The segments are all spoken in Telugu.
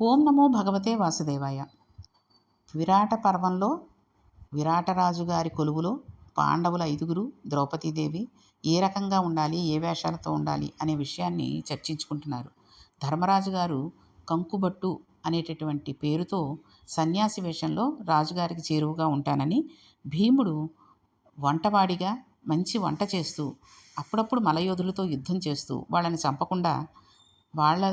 ఓం నమో భగవతే వాసుదేవాయ. విరాట పర్వంలో విరాటరాజు గారి కొలువులో పాండవుల ఐదుగురు ద్రౌపదీదేవి ఏ రకంగా ఉండాలి ఏ వేషాలతో ఉండాలి అనే విషయాన్ని చర్చించుకుంటున్నారు. ధర్మరాజు గారు కంకుబట్టు అనేటటువంటి పేరుతో సన్యాసి వేషంలో రాజుగారికి చేరువుగా ఉంటానని భీముడు వంటవాడిగా మంచి వంట చేస్తూ అప్పుడప్పుడు మలయోధులతో యుద్ధం చేస్తూ వాళ్ళని చంపకుండా వాళ్ళ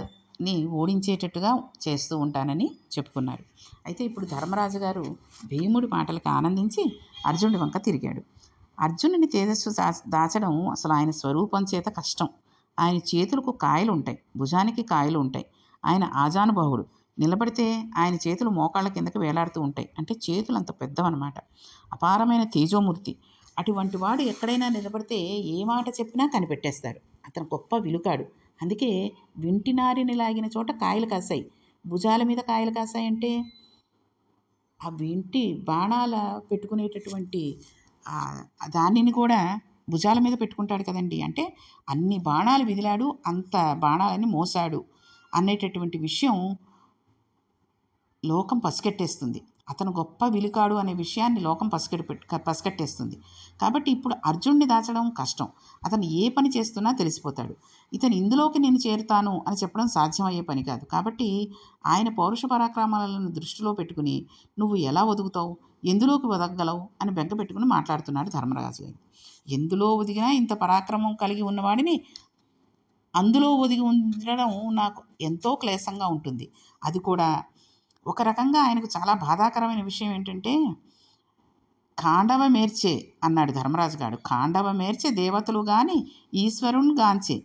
ని ఓడించేటట్టుగా చేస్తూ ఉంటానని చెప్పుకున్నారు. అయితే ఇప్పుడు ధర్మరాజు గారు భీముడి మాటలకు ఆనందించి అర్జునుడి వంక తిరిగాడు. అర్జునుని తేజస్సు దా- దాచడం అసలు ఆయన స్వరూపం చేత కష్టం. ఆయన చేతులకు కాయలు ఉంటాయి భుజానికి కాయలు ఉంటాయి ఆయన ఆజానుభావుడు నిలబడితే ఆయన చేతులు మోకాళ్ళ కిందకి వేలాడుతూ ఉంటాయి. అంటే చేతులు అంత పెద్దవన్నమాట అపారమైన తేజోమూర్తి. అటువంటి వాడు ఎక్కడైనా నిలబడితే ఏ మాట చెప్పినా కనిపెట్టేస్తాడు. అతను గొప్ప విలుకాడు అందుకే వింటినారిని లాగిన చోట కాయలు కాసాయి భుజాల మీద కాయలు కాసాయంటే ఆ వింటి బాణాల పెట్టుకునేటటువంటి దానిని కూడా భుజాల మీద పెట్టుకుంటాడు కదండి. అంటే అన్ని బాణాలు విదిలాడు అంత బాణాలని మోసాడు అనేటటువంటి విషయం లోకం పసిగట్టేస్తుంది. అతను గొప్ప విలుకాడు అనే విషయాన్ని లోకం పసిగట్టి పెట్టు పసిగట్టేస్తుంది. కాబట్టి ఇప్పుడు అర్జున్ని దాచడం కష్టం. అతను ఏ పని చేస్తున్నా తెలిసిపోతాడు. ఇతను ఇందులోకి నేను చేరుతాను అని చెప్పడం సాధ్యమయ్యే పని కాదు. కాబట్టి ఆయన పౌరుష పరాక్రమాలను దృష్టిలో పెట్టుకుని నువ్వు ఎలా ఒదుగుతావు? ఎందులోకి ఒదగగలవు? అని బెంక పెట్టుకుని మాట్లాడుతున్నాడు ధర్మరాజు ఎందులో ఒదిగినా ఇంత పరాక్రమం కలిగి ఉన్నవాడిని అందులో ఒదిగి ఉండడం నాకు ఎంతో క్లేశంగా ఉంటుంది. అది కూడా ఒక రకంగా ఆయనకు చాలా బాధాకరమైన విషయం ఏంటంటే కాండవ మేర్చే అన్నాడు ధర్మరాజు గారు. కాండవ మేర్చే దేవతలు గాని ఈశ్వరుని గాంచే.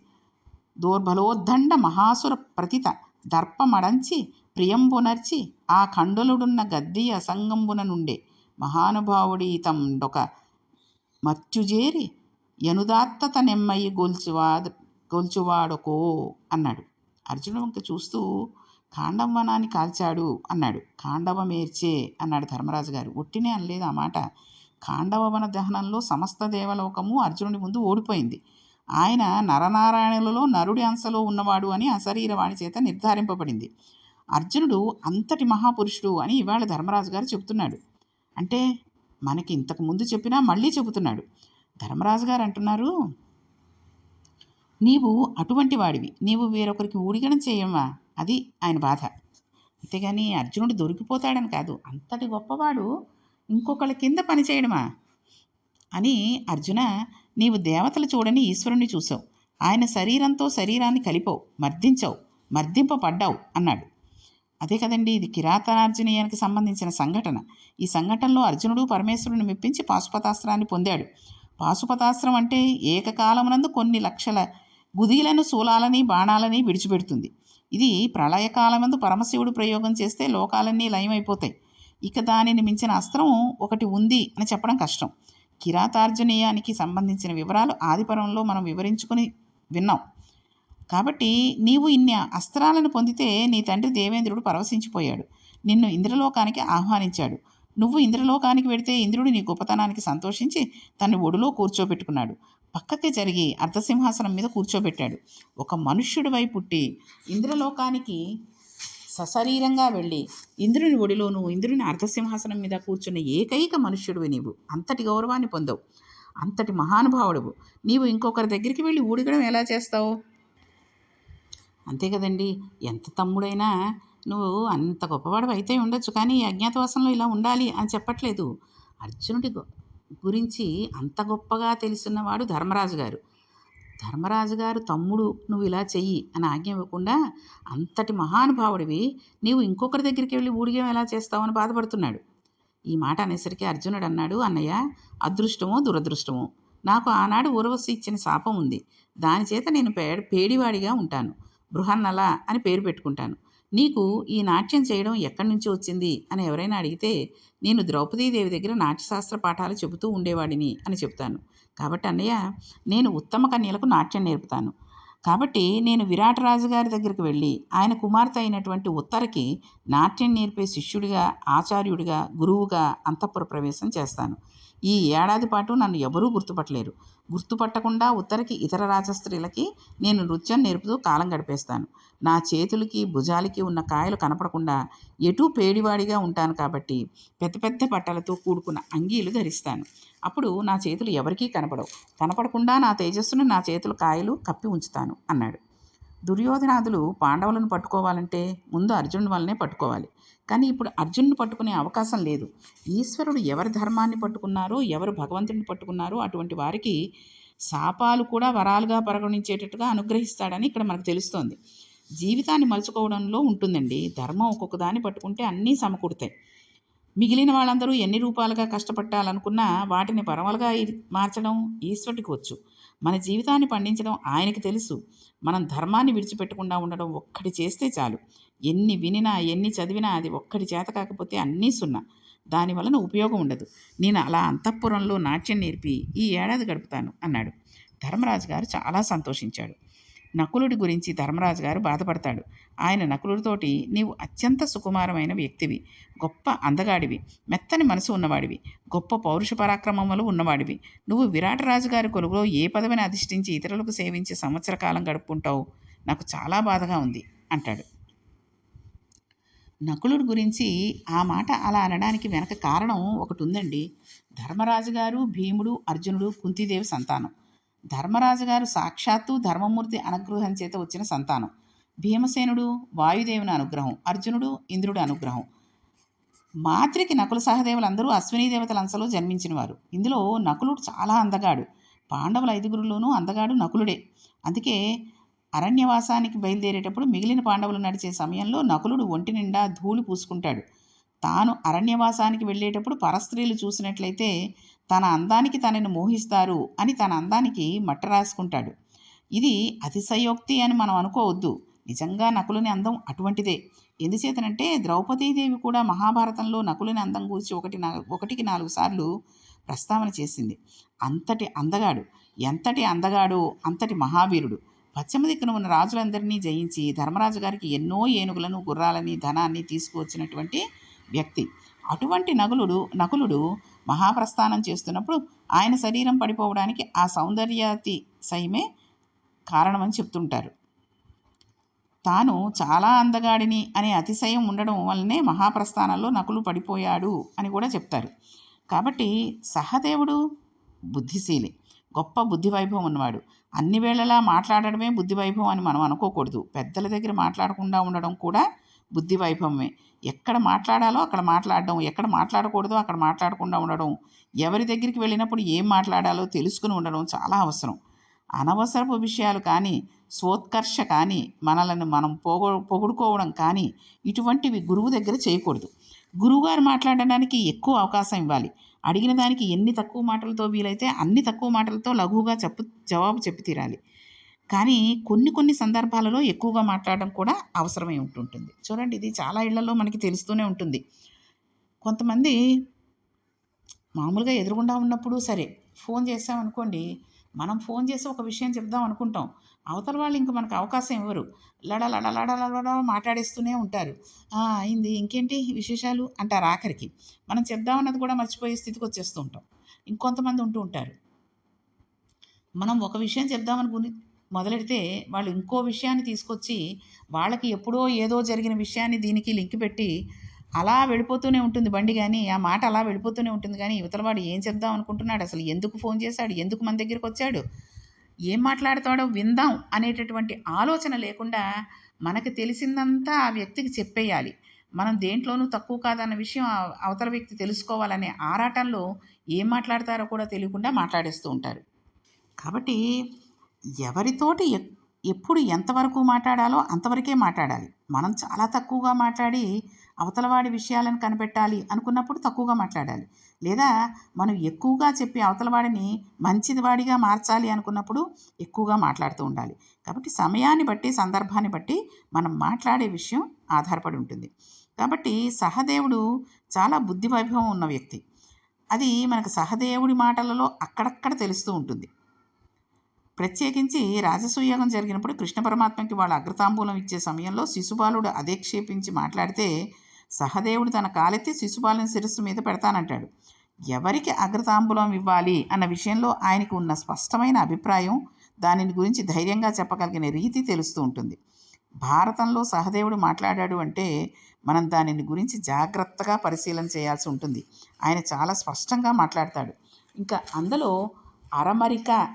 దోర్బలోద్దండ మహాసుర ప్రతిత దర్పమడంచి ప్రియంబునర్చి ఆ కండులుడున్న గద్ది అసంగంబున నుండే. మహానుభావుడి ఇతండొక మత్యుజేరి యనుదాత్తత నెమ్మయి గొల్చువా గొల్చువాడొకో అన్నాడు. అర్జునుడు ఇంకా చూస్తూ కాండం వనాన్ని కాల్చాడు అన్నాడు. కాండవ మేర్చే అన్నాడు ధర్మరాజు గారు. ఒట్టినే అనలేదు ఆ మాట. కాండవ వన దహనంలో సమస్త దేవలోకము అర్జునుడి ముందు ఓడిపోయింది. ఆయన నరనారాయణులలో నరుడి అంశలో ఉన్నవాడు అని అశరీరవాణి చేత నిర్ధారింపబడింది. అర్జునుడు అంతటి మహాపురుషుడు అని ఇవాళ ధర్మరాజు గారు చెబుతున్నాడు. అంటే మనకి ఇంతకు ముందు చెప్పినా మళ్ళీ చెబుతున్నాడు. ధర్మరాజు గారు అంటున్నారు నీవు అటువంటి వాడివి. నీవు వేరొకరికి ఊడిగడం చేయమ్మా అది ఆయన బాధ. అంతేగాని అర్జునుడు దొరికిపోతాడని కాదు. అంతటి గొప్పవాడు ఇంకొకళ్ళ కింద పనిచేయడమా అని అర్జున నీవు దేవతలు చూడని ఈశ్వరుణ్ణి చూసావు ఆయన శరీరంతో శరీరాన్ని కలిపావు. మర్దించావు. మర్దింపబడ్డావు అన్నాడు. అదే కదండి ఇది కిరాతనార్జునీయానికి సంబంధించిన సంఘటన. ఈ సంఘటనలో అర్జునుడు పరమేశ్వరుని మెప్పించి పాశుపతాస్త్రాన్ని పొందాడు. పాశుపతాస్త్రం అంటే ఏకకాలమునందు కొన్ని లక్షల గుదీలను శూలాలని బాణాలని విడిచిపెడుతుంది. ఇది ప్రళయకాలమందు పరమశివుడు ప్రయోగం చేస్తే లోకాలన్నీ లయమైపోతాయి. ఇక దానిని మించిన అస్త్రం ఒకటి ఉంది అని చెప్పడం కష్టం. కిరాతార్జునీయానికి సంబంధించిన వివరాలు ఆదిపరంలో మనం వివరించుకుని విన్నాం. కాబట్టి నీవు ఇన్ని అస్త్రాలను పొందితే నీ తండ్రి దేవేంద్రుడు పరవశించిపోయాడు. నిన్ను ఇంద్రలోకానికి ఆహ్వానించాడు. నువ్వు ఇంద్రలోకానికి వెడితే ఇంద్రుడు నీ గొప్పతనానికి సంతోషించి తన ఒడిలో కూర్చోబెట్టుకున్నాడు. పక్కకి జరిగి అర్ధసింహాసనం మీద కూర్చోబెట్టాడు. ఒక మనుష్యుడివై పుట్టి ఇంద్రలోకానికి సశరీరంగా వెళ్ళి ఇంద్రుని ఒడిలోను ఇంద్రుని అర్ధసింహాసనం మీద కూర్చున్న ఏకైక మనుష్యుడివి నీవు. అంతటి గౌరవాన్ని పొందవు. అంతటి మహానుభావుడువు. నీవు ఇంకొకరి దగ్గరికి వెళ్ళి ఊడిగడం ఎలా చేస్తావు? అంతే కదండి. ఎంత తమ్ముడైనా నువ్వు అంత గొప్పవాడు అయితే ఉండొచ్చు కానీ అజ్ఞాతవాసంలో ఇలా ఉండాలి అని చెప్పట్లేదు. అర్జునుడి గురించి అంత గొప్పగా తెలుసున్నవాడు ధర్మరాజు గారు. ధర్మరాజు గారు తమ్ముడు నువ్వు ఇలా చెయ్యి అని ఆజ్ఞ ఇవ్వకుండా అంతటి మహానుభావుడివి. నీవు ఇంకొకరి దగ్గరికి వెళ్ళి ఊడిగం ఎలా చేస్తావని బాధపడుతున్నాడు. ఈ మాట అనేసరికి అర్జునుడు అన్నాడు అన్నయ్య అదృష్టమో దురదృష్టమో. నాకు ఆనాడు ఊరవశి ఇచ్చిన శాపం ఉంది. దాని చేత నేను పే పేడివాడిగా ఉంటాను. బృహన్నల అని పేరు పెట్టుకుంటాను. నీకు ఈ నాట్యం చేయడం ఎక్కడి నుంచి వచ్చింది? అని ఎవరైనా అడిగితే నేను ద్రౌపదీదేవి దగ్గర నాట్యశాస్త్ర పాఠాలు చెబుతూ ఉండేవాడిని అని చెప్తాను కాబట్టి అన్నయ్య నేను ఉత్తమ కన్యలకు నాట్యం నేర్పుతాను. కాబట్టి నేను విరాటరాజు గారి దగ్గరికి వెళ్ళి ఆయన కుమార్తె అయినటువంటి ఉత్తరకి నాట్యం నేర్పే శిష్యుడిగా ఆచార్యుడిగా గురువుగా అంతఃపుర ప్రవేశం చేస్తాను. ఈ ఏడాది పాటు నన్ను ఎవరూ గుర్తుపట్టలేరు. గుర్తుపట్టకుండా ఉత్తరకి ఇతర రాజస్త్రీలకి నేను నృత్యం నేర్పుతూ కాలం గడిపేస్తాను. నా చేతులకి భుజాలకి ఉన్న కాయలు కనపడకుండా ఎటూ పేడివాడిగా ఉంటాను కాబట్టి పెద్ద పెద్ద బట్టలతో కూడుకున్న అంగీలు ధరిస్తాను. అప్పుడు నా చేతులు ఎవరికీ కనపడవు. కనపడకుండా నా తేజస్సును నా చేతుల కాయలు కప్పి ఉంచుతాను అన్నాడు. దుర్యోధనాదులు పాండవులను పట్టుకోవాలంటే ముందు అర్జునుడి వల్లనే పట్టుకోవాలి. కానీ ఇప్పుడు అర్జునుని పట్టుకునే అవకాశం లేదు. ఈశ్వరుడు ఎవరి ధర్మాన్ని పట్టుకున్నారో ఎవరు భగవంతుడిని పట్టుకున్నారో అటువంటి వారికి శాపాలు కూడా వరాలుగా పరిగణించేటట్టుగా అనుగ్రహిస్తాడని ఇక్కడ మనకు తెలుస్తోంది. జీవితాన్ని మలుచుకోవడంలో ఉంటుందండి. ధర్మం ఒక్కొక్క దాన్ని పట్టుకుంటే అన్నీ సమకూడతాయి మిగిలిన వాళ్ళందరూ ఎన్ని రూపాలుగా కష్టపట్టాలనుకున్నా వాటిని పరమలుగా మార్చడం ఈశ్వరుడికి వచ్చు. మన జీవితాన్ని పండించడం ఆయనకి తెలుసు. మనం ధర్మాన్ని విడిచిపెట్టకుండా ఉండడం ఒక్కటి చేస్తే చాలు. ఎన్ని వినినా ఎన్ని చదివినా అది ఒక్కటి చేత కాకపోతే అన్నీ సున్నా. దాని వలన ఉపయోగం ఉండదు. నేను అలా అంతఃపురంలో నాట్యం నేర్పి ఈ ఏడాది గడుపుతాను అన్నాడు. ధర్మరాజు గారు చాలా సంతోషించాడు. నకులుడి గురించి ధర్మరాజు గారు బాధపడతాడు. ఆయన నకులుడితోటి నీవు అత్యంత సుకుమారమైన వ్యక్తివి. గొప్ప అందగాడివి. మెత్తని మనసు ఉన్నవాడివి. గొప్ప పౌరుష పరాక్రమములు ఉన్నవాడివి. నువ్వు విరాటరాజు గారి కొలువులో ఏ పదవిని అధిష్ఠించి ఇతరులకు సేవించి సంవత్సర కాలం గడుపుకుంటావు? నాకు చాలా బాధగా ఉంది అంటాడు. నకులుడి గురించి ఆ మాట అలా అనడానికి వెనక కారణం ఒకటి ఉందండి ధర్మరాజు గారు భీముడు అర్జునుడు కుంతిదేవి సంతానం. ధర్మరాజు గారు సాక్షాత్తు ధర్మమూర్తి అనుగ్రహం చేత వచ్చిన సంతానం. భీమసేనుడు వాయుదేవుని అనుగ్రహం అర్జునుడు ఇంద్రుడి అనుగ్రహం. మాత్రికి నకుల సహదేవులందరూ అశ్వినీ దేవతల అంశలో జన్మించినవారు. ఇందులో నకులుడు చాలా అందగాడు. పాండవుల ఐదుగురులోనూ అందగాడు నకులుడే. అందుకే అరణ్యవాసానికి బయలుదేరేటప్పుడు మిగిలిన పాండవులు నడిచే సమయంలో నకులుడు ఒంటి నిండా ధూళి పూసుకుంటాడు. తాను అరణ్యవాసానికి వెళ్ళేటప్పుడు పరస్త్రీలు చూసినట్లయితే తన అందానికి తనని మోహిస్తారు అని తన అందానికి మట్ట రాసుకుంటాడు. ఇది అతిశయోక్తి అని మనం అనుకోవద్దు. నిజంగా నకులుని అందం అటువంటిదే. ఎందుచేతనంటే ద్రౌపదీదేవి కూడా మహాభారతంలో నకులుని అందం గురించి ఒకటి ఒకటికి నాలుగు సార్లు ప్రస్తావన చేసింది. అంతటి అందగాడు ఎంతటి అందగాడు అంతటి మహావీరుడు. పశ్చిమ దిక్కున ఉన్న రాజులందరినీ జయించి ధర్మరాజు గారికి ఎన్నో ఏనుగులను గుర్రాలని ధనాన్ని తీసుకువచ్చినటువంటి వ్యక్తి. అటువంటి నగులుడు నకులుడు మహాప్రస్థానం చేస్తున్నప్పుడు ఆయన శరీరం పడిపోవడానికి ఆ సౌందర్యాతి సైమే కారణమని చెప్తుంటారు. తాను చాలా అందగాడిని అనే అతిశయం ఉండడం వల్లనే మహాప్రస్థానంలో నకులు పడిపోయాడు అని కూడా చెప్తారు. కాబట్టి సహదేవుడు బుద్ధిశీలి గొప్ప బుద్ధి వైభవం ఉన్నవాడు. అన్ని వేళలా మాట్లాడడమే బుద్ధి వైభవం అని మనం అనుకోకూడదు. పెద్దల దగ్గర మాట్లాడకుండా ఉండడం కూడా బుద్ధి వైభవమే ఎక్కడ మాట్లాడాలో అక్కడ మాట్లాడడం ఎక్కడ మాట్లాడకూడదో అక్కడ మాట్లాడకుండా ఉండడం ఎవరి దగ్గరికి వెళ్ళినప్పుడు ఏం మాట్లాడాలో తెలుసుకుని ఉండడం చాలా అవసరం. అనవసరపు విషయాలు కానీ స్వోత్కర్ష కానీ మనలను మనం పోగొ పొగుడుకోవడం కానీ ఇటువంటివి గురువు దగ్గర చేయకూడదు. గురువుగారు మాట్లాడడానికి ఎక్కువ అవకాశం ఇవ్వాలి. అడిగిన దానికి ఎన్ని తక్కువ మాటలతో వీలైతే అన్ని తక్కువ మాటలతో లఘువుగా చెప్పు జవాబు చెప్పి తీరాలి. కానీ కొన్ని కొన్ని సందర్భాలలో ఎక్కువగా మాట్లాడడం కూడా అవసరమై ఉంటుంటుంది. చూడండి ఇది చాలా ఇళ్ళలో మనకి తెలుస్తూనే ఉంటుంది. కొంతమంది మామూలుగా ఎదురుగుండా ఉన్నప్పుడు సరే ఫోన్ చేసామనుకోండి మనం ఫోన్ చేసి ఒక విషయం చెప్దాం అనుకుంటాం. అవతల వాళ్ళు ఇంక మనకు అవకాశం ఇవ్వరు. లడ లడ లడ లడ మాట్లాడేస్తూనే ఉంటారు. అయింది. ఇంకేంటి విశేషాలు? అంటారు ఆఖరికి. మనం చెప్దామన్నది కూడా మర్చిపోయే స్థితికి వచ్చేస్తూ ఉంటాం. ఇంకొంతమంది ఉంటూ ఉంటారు. మనం ఒక విషయం చెప్దామనుకుని మొదలెడితే వాళ్ళు ఇంకో విషయాన్ని తీసుకొచ్చి వాళ్ళకి ఎప్పుడో ఏదో జరిగిన విషయాన్ని దీనికి లింక్ పెట్టి అలా వెళ్ళిపోతూనే ఉంటుంది బండి కానీ ఆ మాట అలా వెళ్ళిపోతూనే ఉంటుంది కానీ ఇవతలవాడు ఏం చెప్దాం అనుకుంటున్నాడు? అసలు ఎందుకు ఫోన్ చేశాడు? ఎందుకు మన దగ్గరికి వచ్చాడు? ఏం మాట్లాడతాడో విందాం అనేటటువంటి ఆలోచన లేకుండా మనకు తెలిసిందంతా ఆ వ్యక్తికి చెప్పేయాలి. మనం దేంట్లోనూ తక్కువ కాదన్న విషయం అవతల వ్యక్తి తెలుసుకోవాలనే ఆరాటంలో ఏం మాట్లాడతారో కూడా తెలియకుండా మాట్లాడేస్తూ ఉంటారు. కాబట్టి ఎవరితోటి ఎప్పుడు ఎంతవరకు మాట్లాడాలో అంతవరకే మాట్లాడాలి. మనం చాలా తక్కువగా మాట్లాడి అవతలవాడి విషయాలను కనిపెట్టాలి అనుకున్నప్పుడు తక్కువగా మాట్లాడాలి. లేదా మనం ఎక్కువగా చెప్పి అవతలవాడిని మంచిదివాడిగా మార్చాలి అనుకున్నప్పుడు ఎక్కువగా మాట్లాడుతూ ఉండాలి. కాబట్టి సమయాన్ని బట్టి సందర్భాన్ని బట్టి మనం మాట్లాడే విషయం ఆధారపడి ఉంటుంది. కాబట్టి సహదేవుడు చాలా బుద్ధి వైభవం ఉన్న వ్యక్తి. అది మనకు సహదేవుడి మాటలలో అక్కడక్కడ తెలుస్తూ ఉంటుంది. ప్రత్యేకించి రాజసూయాగం జరిగినప్పుడు కృష్ణ పరమాత్మకి వాళ్ళ అగ్రతాంబూలం ఇచ్చే సమయంలో శిశుపాలుడు అధేక్షేపించి మాట్లాడితే సహదేవుడు తన కాలెత్తి శిశుపాలని శిరస్సు మీద పెడతానంటాడు. ఎవరికి అగ్రతాంబూలం ఇవ్వాలి అన్న విషయంలో ఆయనకు ఉన్న స్పష్టమైన అభిప్రాయం దానిని గురించి ధైర్యంగా చెప్పగలిగిన రీతి తెలుస్తూ ఉంటుంది. భారతంలో సహదేవుడు మాట్లాడాడు అంటే మనం దానిని గురించి జాగ్రత్తగా పరిశీలన చేయాల్సి ఉంటుంది. ఆయన చాలా స్పష్టంగా మాట్లాడతాడు. ఇంకా అందులో అరమరిక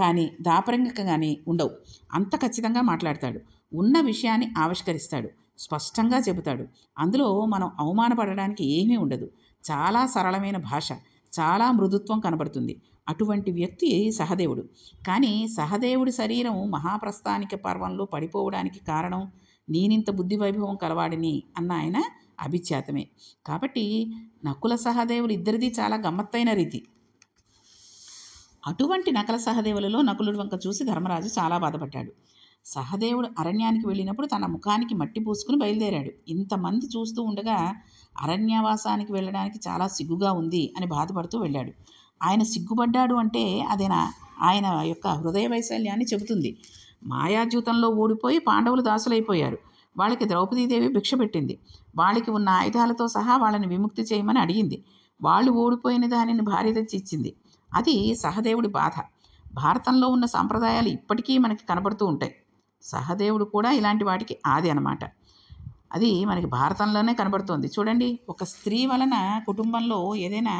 కానీ దాపరంగా కానీ ఉండవు. అంత ఖచ్చితంగా మాట్లాడతాడు. ఉన్న విషయాన్ని ఆవిష్కరిస్తాడు. స్పష్టంగా చెబుతాడు. అందులో మనం అవమానపడడానికి ఏమీ ఉండదు. చాలా సరళమైన భాష చాలా మృదుత్వం కనబడుతుంది. అటువంటి వ్యక్తి సహదేవుడు. కానీ సహదేవుడి శరీరం మహాప్రస్థానిక పర్వంలో పడిపోవడానికి కారణం నేనింత బుద్ధి వైభవం కలవాడిని అన్న ఆయన అభిఖ్యాతమే. కాబట్టి నకుల సహదేవులు ఇద్దరిది చాలా గమ్మత్తైన రీతి. అటువంటి నకల సహదేవులలో నకులుడి వంక చూసి ధర్మరాజు చాలా బాధపడ్డాడు. సహదేవుడు అరణ్యానికి వెళ్ళినప్పుడు తన ముఖానికి మట్టి పూసుకుని బయలుదేరాడు. ఇంతమంది చూస్తూ ఉండగా అరణ్యవాసానికి వెళ్ళడానికి చాలా సిగ్గుగా ఉంది అని బాధపడుతూ వెళ్ళాడు. ఆయన సిగ్గుపడ్డాడు అంటే అదేనా? ఆయన యొక్క హృదయ వైశల్యాన్ని చెబుతుంది. మాయాజూతంలో ఓడిపోయి పాండవులు దాసులైపోయారు. వాళ్ళకి ద్రౌపదీదేవి భిక్ష పెట్టింది. వాళ్ళకి ఉన్న ఆయుధాలతో సహా వాళ్ళని విముక్తి చేయమని అడిగింది. వాళ్ళు ఓడిపోయిన దానిని భార్య తెచ్చి ఇచ్చింది. అది సహదేవుడి బాధ. భారతంలో ఉన్న సాంప్రదాయాలు ఇప్పటికీ మనకి కనబడుతూ ఉంటాయి. సహదేవుడు కూడా ఇలాంటి వాటికి ఆది అనమాట అది మనకి భారతంలోనే కనబడుతోంది. చూడండి ఒక స్త్రీ వలన కుటుంబంలో ఏదైనా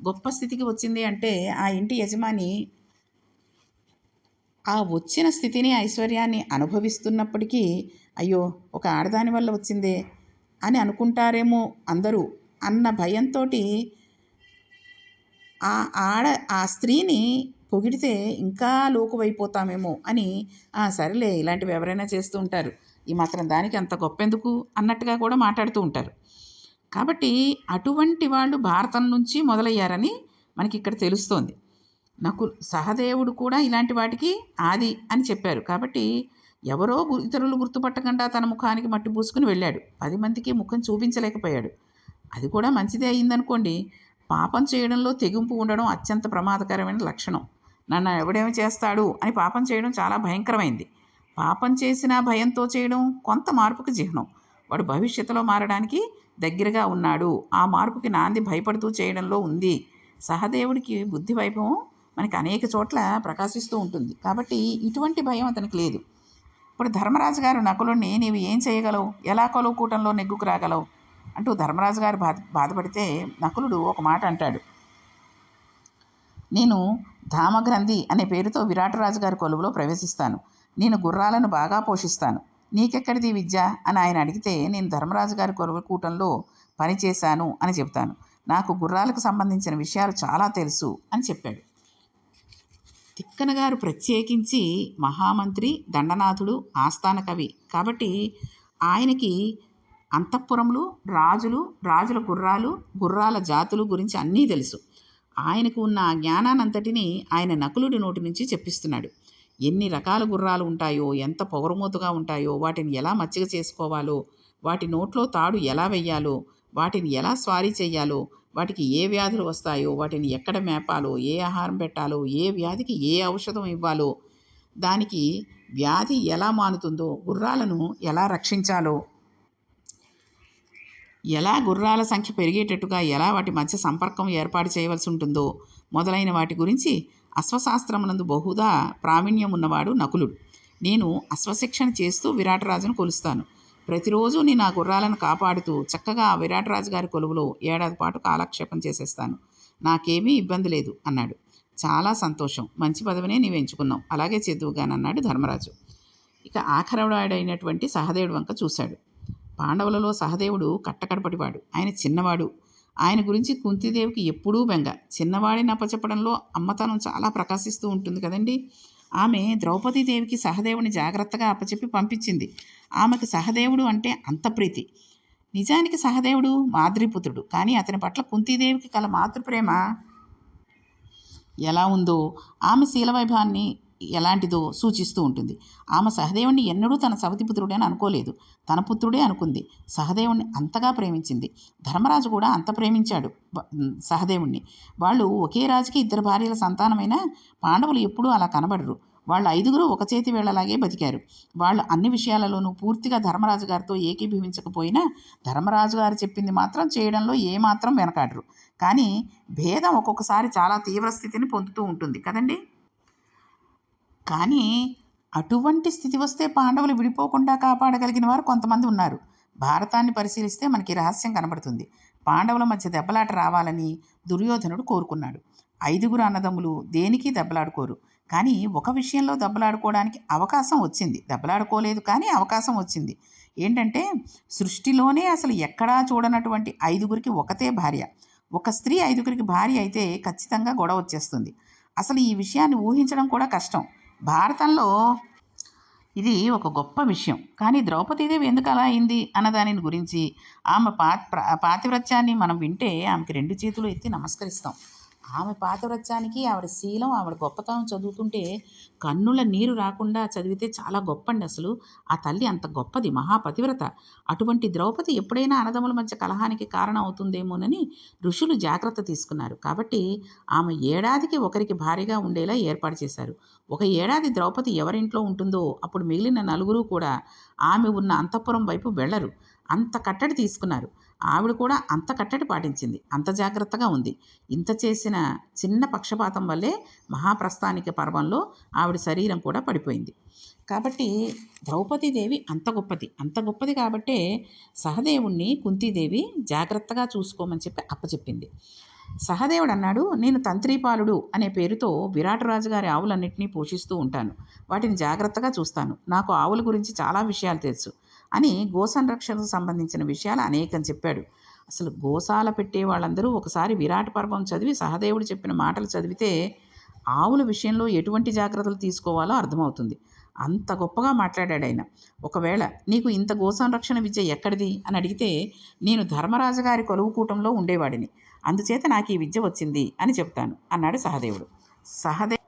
గొప్ప స్థితికి వచ్చింది అంటే ఆ ఇంటి యజమాని ఆ వచ్చిన స్థితిని ఐశ్వర్యాన్ని అనుభవిస్తున్నప్పటికీ అయ్యో ఒక ఆడదాని వల్ల వచ్చిందే అని అనుకుంటారేమో అందరూ అన్న భయంతో ఆ ఆడ ఆ స్త్రీని పొగిడితే ఇంకా లోకువైపోతామేమో అని సరేలే ఇలాంటివి ఎవరైనా చేస్తూ ఉంటారు. ఈ మాత్రం దానికి అంత గొప్పెందుకు అన్నట్టుగా కూడా మాట్లాడుతూ ఉంటారు. కాబట్టి అటువంటి వాళ్ళు భారతం నుంచి మొదలయ్యారని మనకి ఇక్కడ తెలుస్తోంది. నాకు సహదేవుడు కూడా ఇలాంటి వాటికి ఆది అని చెప్పారు. కాబట్టి ఎవరో ఇతరులు గుర్తుపట్టకుండా తన ముఖానికి మట్టి పూసుకుని వెళ్ళాడు. పది మందికి ముఖం చూపించలేకపోయాడు. అది కూడా మంచిదే అయిందనుకోండి. పాపం చేయడంలో తెగింపు ఉండడం అత్యంత ప్రమాదకరమైన లక్షణం. నన్ను ఎవడేమి చేస్తాడు అని పాపం చేయడం చాలా భయంకరమైంది. పాపం చేసిన భయంతో చేయడం కొంత మార్పుకు చిహ్నం. వాడు భవిష్యత్తులో మారడానికి దగ్గరగా ఉన్నాడు. ఆ మార్పుకి నాంది భయపడుతూ చేయడంలో ఉంది. సహదేవుడికి బుద్ధి వైభవం మనకి అనేక చోట్ల ప్రకాశిస్తూ ఉంటుంది. కాబట్టి ఇటువంటి భయం అతనికి లేదు. ఇప్పుడు ధర్మరాజు గారు నకులుణ్ణి నీవు ఏం చేయగలవు? ఎలా కొలువు కూటంలో నెగ్గుకు రాగలవు? అంటూ ధర్మరాజు గారు బాధ బాధపడితే నకులుడు ఒక మాట అంటాడు. నేను ధామగ్రంథి అనే పేరుతో విరాటరాజు గారి కొలువులో ప్రవేశిస్తాను. నేను గుర్రాలను బాగా పోషిస్తాను. నీకెక్కడిది విద్య? అని ఆయన అడిగితే నేను ధర్మరాజు గారి కొలువు కూటంలో పనిచేశాను అని చెప్తాను నాకు గుర్రాలకు సంబంధించిన విషయాలు చాలా తెలుసు అని చెప్పాడు. తిక్కన గారు ప్రత్యేకించి మహామంత్రి దండనాథుడు ఆస్థాన కవి. కాబట్టి ఆయనకి అంతఃపురంలో రాజులు రాజుల గుర్రాలు గుర్రాల జాతులు గురించి అన్నీ తెలుసు. ఆయనకు ఉన్న ఆ జ్ఞానానంతటినీ ఆయన నకులుడి నోటి నుంచి చెప్పిస్తున్నాడు. ఎన్ని రకాల గుర్రాలు ఉంటాయో ఎంత పొగరుమూతగా ఉంటాయో వాటిని ఎలా మచ్చిక చేసుకోవాలో వాటి నోట్లో తాడు ఎలా వెయ్యాలో వాటిని ఎలా స్వారీ చేయాలో వాటికి ఏ వ్యాధులు వస్తాయో వాటిని ఎక్కడ మేపాలో ఏ ఆహారం పెట్టాలో ఏ వ్యాధికి ఏ ఔషధం ఇవ్వాలో దానికి వ్యాధి ఎలా మానుతుందో గుర్రాలను ఎలా రక్షించాలో ఎలా గుర్రాల సంఖ్య పెరిగేటట్టుగా ఎలా వాటి మధ్య సంపర్కం ఏర్పాటు చేయవలసి ఉంటుందో మొదలైన వాటి గురించి అశ్వశాస్త్రమునందు బహుదా ప్రావీణ్యం ఉన్నవాడు నకులుడు. నేను అశ్వశిక్షణ చేస్తూ విరాటరాజును కొలుస్తాను. ప్రతిరోజు నేను ఆ గుర్రాలను కాపాడుతూ చక్కగా విరాటరాజు గారి కొలువులో ఏడాది పాటు కాలక్షేపం చేసేస్తాను. నాకేమీ ఇబ్బంది లేదు అన్నాడు. చాలా సంతోషం. మంచి పదవినే నీవు ఎంచుకున్నావు. అలాగే చేద్దువుగానన్నాడు ధర్మరాజు. ఇక ఆఖరవాడైనటువంటి సహదేవుడు వంక చూశాడు. పాండవులలో సహదేవుడు కట్టకడపటివాడు ఆయన చిన్నవాడు. ఆయన గురించి కుంతిదేవికి ఎప్పుడూ బెంగ. చిన్నవాడిని అప్పచెప్పడంలో అమ్మతనం చాలా ప్రకాశిస్తూ ఉంటుంది కదండి? ఆమె ద్రౌపదీదేవికి సహదేవుని జాగ్రత్తగా అప్పచెప్పి పంపించింది. ఆమెకు సహదేవుడు అంటే అంత ప్రీతి. నిజానికి సహదేవుడు మాద్రిపుత్రుడు. కానీ అతని పట్ల కుంతీదేవికి కల మాతృప్రేమ ఎలా ఉందో? ఆమె శీలవైభవాన్ని ఎలాంటిదో సూచిస్తూ ఉంటుంది. ఆమె సహదేవుణ్ణి ఎన్నడూ తన సవతిపుత్రుడే అని అనుకోలేదు. తన పుత్రుడే అనుకుంది. సహదేవుణ్ణి అంతగా ప్రేమించింది. ధర్మరాజు కూడా అంత ప్రేమించాడు సహదేవుణ్ణి. వాళ్ళు ఒకే రాజుకి ఇద్దరు భార్యల సంతానమైన పాండవులు ఎప్పుడూ అలా కనబడరు. వాళ్ళు ఐదుగురు ఒక చేతి వేళలాగే బతికారు. వాళ్ళు అన్ని విషయాలలోనూ పూర్తిగా ధర్మరాజు గారితో ఏకీభవించకపోయినా ధర్మరాజు గారు చెప్పింది మాత్రం చేయడంలో ఏమాత్రం వెనకాడరు. కానీ భేదం ఒక్కొక్కసారి చాలా తీవ్ర స్థితిని పొందుతూ ఉంటుంది. కదండి? కానీ అటువంటి స్థితి వస్తే పాండవులు విడిపోకుండా కాపాడగలిగిన వారు కొంతమంది ఉన్నారు. భారతాన్ని పరిశీలిస్తే మనకి రహస్యం కనబడుతుంది. పాండవుల మధ్య దెబ్బలాట రావాలని దుర్యోధనుడు కోరుకున్నాడు. ఐదుగురు అన్నదమ్ములు దేనికి దెబ్బలాడుకోరు. కానీ ఒక విషయంలో దెబ్బలాడుకోవడానికి అవకాశం వచ్చింది. దెబ్బలాడుకోలేదు కానీ అవకాశం వచ్చింది. ఏంటంటే సృష్టిలోనే అసలు ఎక్కడా చూడనటువంటి ఐదుగురికి ఒకతే భార్య. ఒక స్త్రీ ఐదుగురికి భార్య అయితే ఖచ్చితంగా గొడవ వచ్చేస్తుంది. అసలు ఈ విషయాన్ని ఊహించడం కూడా కష్టం. భారతంలో ఇది ఒక గొప్ప విషయం. కానీ ద్రౌపదీదేవి ఎందుకు అలా అయింది అన్న దానిని గురించి ఆమె పా పాతివ్రత్యాన్ని మనం వింటే ఆమెకి రెండు చేతులు ఎత్తి నమస్కరిస్తాం. ఆమె పాతివ్రత్యానికి ఆవిడ శీలం ఆవిడ గొప్పతనం చదువుతుంటే కన్నుల నీరు రాకుండా చదివితే చాలా గొప్పండి అసలు. ఆ తల్లి అంత గొప్పది మహాపతివ్రత. అటువంటి ద్రౌపది ఎప్పుడైనా అన్నదమ్ముల మధ్య కలహానికి కారణం అవుతుందేమోనని ఋషులు జాగ్రత్త తీసుకున్నారు. కాబట్టి ఆమె ఏడాదికి ఒకరికి భారీగా ఉండేలా ఏర్పాటు చేశారు. ఒక ఏడాది ద్రౌపది ఎవరింట్లో ఉంటుందో అప్పుడు మిగిలిన నలుగురు కూడా ఆమె ఉన్న అంతఃపురం వైపు వెళ్ళరు అంత కట్టడి తీసుకున్నారు. ఆవిడ కూడా అంత కట్టడి పాటించింది. అంత జాగ్రత్తగా ఉంది. ఇంత చేసిన చిన్న పక్షపాతం వల్లే మహాప్రస్థానిక పర్వంలో ఆవిడ శరీరం కూడా పడిపోయింది. కాబట్టి ద్రౌపదీదేవి అంత గొప్పది. అంత గొప్పది కాబట్టే సహదేవుణ్ణి కుంతీదేవి జాగ్రత్తగా చూసుకోమని చెప్పి అప్పచెప్పింది. సహదేవుడు అన్నాడు నేను తంత్రీపాలుడు అనే పేరుతో విరాటరాజు గారి ఆవులన్నింటినీ పోషిస్తూ ఉంటాను. వాటిని జాగ్రత్తగా చూస్తాను. నాకు ఆవుల గురించి చాలా విషయాలు తెలుసు. అని గోసంరక్షణకు సంబంధించిన విషయాలు అనేకం చెప్పాడు. అసలు గోశాల పెట్టే వాళ్ళందరూ ఒకసారి విరాట్ పర్వం చదివి సహదేవుడు చెప్పిన మాటలు చదివితే ఆవుల విషయంలో ఎటువంటి జాగ్రత్తలు తీసుకోవాలో అర్థమవుతుంది. అంత గొప్పగా మాట్లాడాడు ఆయన. ఒకవేళ నీకు ఇంత గోసంరక్షణ విద్య ఎక్కడిది? అని అడిగితే నేను ధర్మరాజు గారి కొలువు కూటంలో ఉండేవాడిని. అందుచేత నాకు ఈ విద్య వచ్చింది అని చెప్తాను అన్నాడు సహదేవుడు. సహదే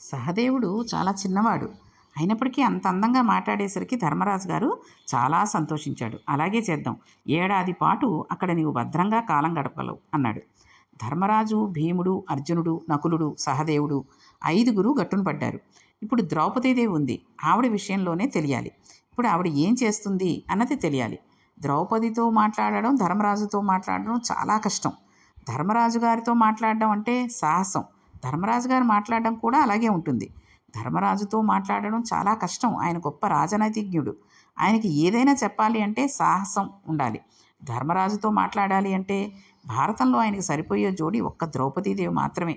సహదేవుడు చాలా చిన్నవాడు. అయినప్పటికీ అంత అందంగా మాట్లాడేసరికి ధర్మరాజు గారు చాలా సంతోషించాడు. అలాగే చేద్దాం. ఏడాది పాటు అక్కడ నీవు భద్రంగా కాలం గడపగలవు అన్నాడు. ధర్మరాజు భీముడు అర్జునుడు నకులుడు సహదేవుడు ఐదుగురు గట్టును పడ్డారు. ఇప్పుడు ద్రౌపదీదేవి ఉంది. ఆవిడ విషయంలోనే తెలియాలి. ఇప్పుడు ఆవిడ ఏం చేస్తుంది అన్నది తెలియాలి. ద్రౌపదితో మాట్లాడడం ధర్మరాజుతో మాట్లాడడం చాలా కష్టం. ధర్మరాజు గారితో మాట్లాడడం అంటే సాహసం. ధర్మరాజు గారు మాట్లాడడం కూడా అలాగే ఉంటుంది. ధర్మరాజుతో మాట్లాడడం చాలా కష్టం. ఆయన గొప్ప రాజనైతిజ్ఞుడు. ఆయనకి ఏదైనా చెప్పాలి అంటే సాహసం ఉండాలి. ధర్మరాజుతో మాట్లాడాలి అంటే భారతంలో ఆయనకి సరిపోయే జోడి ఒక్క ద్రౌపదీదేవి మాత్రమే.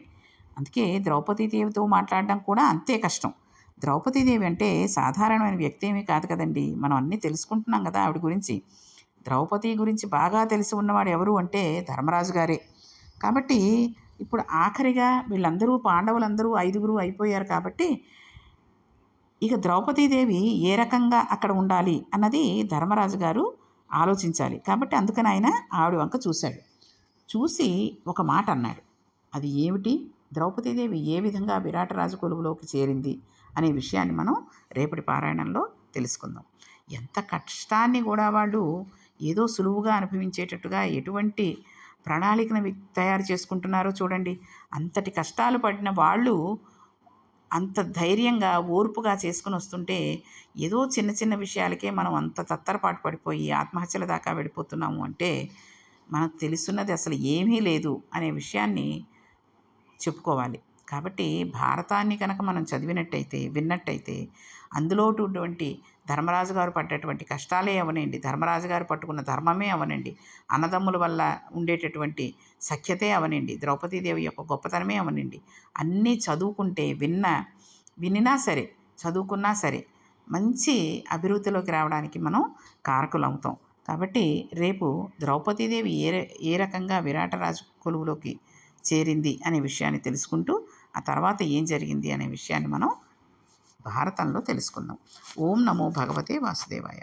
అందుకే ద్రౌపదీదేవితో మాట్లాడడం కూడా అంతే కష్టం. ద్రౌపదీదేవి అంటే సాధారణమైన వ్యక్తి ఏమీ కాదు కదండి. మనం అన్నీ తెలుసుకుంటున్నాం కదా ఆవిడ గురించి. ద్రౌపది గురించి బాగా తెలిసి ఉన్నవాడు ఎవరు అంటే ధర్మరాజు గారే. కాబట్టి ఇప్పుడు ఆఖరిగా వీళ్ళందరూ పాండవులందరూ ఐదుగురు అయిపోయారు కాబట్టి ఇక ద్రౌపదీదేవి ఏ రకంగా అక్కడ ఉండాలి అన్నది ధర్మరాజు గారు ఆలోచించాలి కాబట్టి అందుకని ఆయన ఆవిడ వంక చూశాడు. చూసి ఒక మాట అన్నాడు. అది ఏమిటి? ద్రౌపదీదేవి ఏ విధంగా విరాటరాజు కొలువులోకి చేరింది అనే విషయాన్ని మనం రేపటి పారాయణంలో తెలుసుకుందాం. ఎంత కష్టాన్ని కూడా వాళ్ళు ఏదో సులువుగా అనుభవించేటట్టుగా ఎటువంటి ప్రణాళికను తయారు చేసుకుంటున్నారో చూడండి. అంతటి కష్టాలు పడిన వాళ్ళు అంత ధైర్యంగా ఓర్పుగా చేసుకుని వస్తుంటే ఏదో చిన్న చిన్న విషయాలకే మనం అంత తత్తరపాటు పడిపోయి ఆత్మహత్యల దాకా వెళ్ళిపోతున్నాము అంటే మనకు తెలుసున్నది అసలు ఏమీ లేదు అనే విషయాన్ని చెప్పుకోవాలి. కాబట్టి భారతాన్ని కనుక మనం చదివినట్టయితే విన్నట్టయితే అందులో ధర్మరాజు గారు పడ్డటువంటి కష్టాలే అవనండి. ధర్మరాజు గారు పట్టుకున్న ధర్మమే అవనండి. అన్నదమ్ముల వల్ల ఉండేటటువంటి సఖ్యతే అవనండి. ద్రౌపదీదేవి యొక్క గొప్పతనమే అవనండి. అన్నీ చదువుకుంటే విన్న వినినా సరే చదువుకున్నా సరే మంచి అభివృద్ధిలోకి రావడానికి మనం కారకులు అవుతాం. కాబట్టి రేపు ద్రౌపదీదేవి ఏ ఏ రకంగా విరాటరాజు కొలువులోకి చేరింది అనే విషయాన్ని తెలుసుకుంటూ ఆ తర్వాత ఏం జరిగింది అనే విషయాన్ని మనం భారతంలో తెలుసుకుందాం. ఓం నమో భగవతే వాసుదేవాయ.